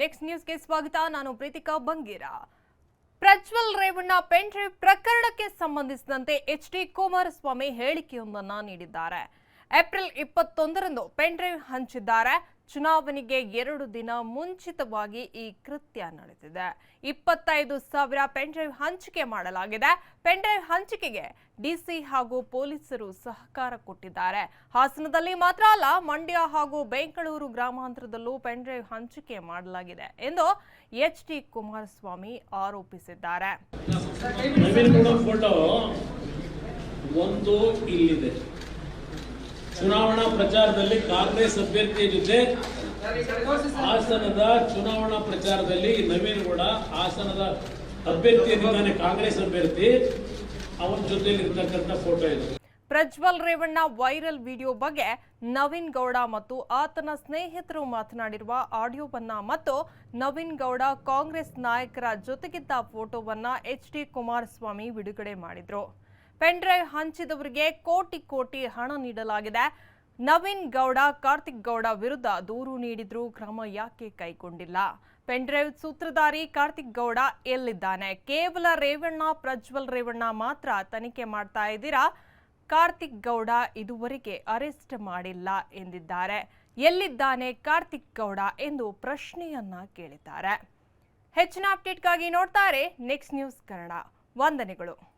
Next ನ್ಯೂಸ್ಗೆ ಸ್ವಾಗತ. ನಾನು ಪ್ರೀತಿಕಾ ಬಂಗೀರ. ಪ್ರಜ್ವಲ್ ರೇವಣ್ಣ ಡ್ರೈವ್ ಪ್ರಕರಣಕ್ಕೆ ಸಂಬಂಧಿಸಿದಂತೆ ಎಚ್ ಡಿ ಕುಮಾರಸ್ವಾಮಿ ಹೇಳಿಕೆಯೊಂದನ್ನು ನೀಡಿದ್ದಾರೆ. ಏಪ್ರಿಲ್ ಇಪ್ಪತ್ತೊಂದರಂದು ಪೆನ್ ಡ್ರೈವ್ ಹಂಚಿದ್ದಾರೆ. ಚುನಾವಣೆಗೆ ಎರಡು ದಿನ ಮುಂಚಿತವಾಗಿ ಈ ಕೃತ್ಯ ನಡೆದಿದೆ. ಇಪ್ಪತ್ತೈದು ಸಾವಿರ ಪೆನ್ಡ್ರೈವ್ ಹಂಚಿಕೆ ಮಾಡಲಾಗಿದೆ. ಪೆನ್ಡ್ರೈವ್ ಹಂಚಿಕೆಗೆ ಡಿಸಿ ಹಾಗೂ ಪೊಲೀಸರು ಸಹಕಾರ ಕೊಟ್ಟಿದ್ದಾರೆ. ಹಾಸನದಲ್ಲಿ ಮಾತ್ರ ಅಲ್ಲ, ಮಂಡ್ಯ ಹಾಗೂ ಬೆಂಗಳೂರು ಗ್ರಾಮಾಂತರದಲ್ಲೂ ಪೆನ್ಡ್ರೈವ್ ಹಂಚಿಕೆ ಮಾಡಲಾಗಿದೆ ಎಂದು ಎಚ್ ಡಿ ಕುಮಾರಸ್ವಾಮಿ ಆರೋಪಿಸಿದ್ದಾರೆ. ಒಂದು ಇಲ್ಲಿದೆ. ಚುನಾವಣಾ ಪ್ರಚಾರದಲ್ಲಿ ಕಾಂಗ್ರೆಸ್ ಅಭ್ಯರ್ಥಿಯ ಜೊತೆ ಹಾಸನದ ಚುನಾವಣಾ ಪ್ರಚಾರದಲ್ಲಿ ನವೀನ್ ಗೌಡ, ಹಾಸನದ ಅಭ್ಯರ್ಥಿಯಾಗಿದ್ದಾನೆ ಕಾಂಗ್ರೆಸ್ ಅಭ್ಯರ್ಥಿ. ಅವನ ಜೊತೆಯಲ್ಲಿ ಇರ್ತಕ್ಕಂಥ ಫೋಟೋ ಇದೆ. ಪ್ರಜ್ವಲ್ ರೇವಣ್ಣ ವೈರಲ್ ವಿಡಿಯೋ ಬಗ್ಗೆ ನವೀನ್ ಗೌಡ ಮತ್ತು ಆತನ ಸ್ನೇಹಿತರು ಮಾತನಾಡಿರುವ ಆಡಿಯೋವನ್ನ ಮತ್ತು ನವೀನ್ ಗೌಡ ಕಾಂಗ್ರೆಸ್ ನಾಯಕರ ಜೊತೆಗಿದ್ದ ಫೋಟೋವನ್ನ ಎಚ್ ಡಿ ಕುಮಾರಸ್ವಾಮಿ ಬಿಡುಗಡೆ ಮಾಡಿದ್ರು. ಪೆನ್ ಡ್ರೈವ್ ಹಂಚಿದವರಿಗೆ ಕೋಟಿ ಕೋಟಿ ಹಣ ನೀಡಲಾಗಿದೆ. ನವೀನ್ ಗೌಡ, ಕಾರ್ತಿಕ್ ಗೌಡ ವಿರುದ್ಧ ದೂರು ನೀಡಿದ್ರು ಕ್ರಮ ಯಾಕೆ ಕೈಗೊಂಡಿಲ್ಲ? ಪೆನ್ ಡ್ರೈವ್ ಸೂತ್ರಧಾರಿ ಕಾರ್ತಿಕ್ ಗೌಡ ಎಲ್ಲಿದ್ದಾನೆ? ಕೇವಲ ರೇವಣ್ಣ, ಪ್ರಜ್ವಲ್ ರೇವಣ್ಣ ಮಾತ್ರ ತನಿಖೆ ಮಾಡ್ತಾ ಇದ್ದೀರಾ? ಕಾರ್ತಿಕ್ ಗೌಡ ಇದುವರೆಗೆ ಅರೆಸ್ಟ್ ಮಾಡಿಲ್ಲ ಎಂದಿದ್ದಾರೆ. ಎಲ್ಲಿದ್ದಾನೆ ಕಾರ್ತಿಕ್ ಗೌಡ ಎಂದು ಪ್ರಶ್ನೆಯನ್ನ ಕೇಳಿದ್ದಾರೆ. ಹೆಚ್ಚಿನ ಅಪ್ಡೇಟ್ಗಾಗಿ ನೋಡ್ತಾರೆ. Next news Kannada. ವಂದನೆಗಳು.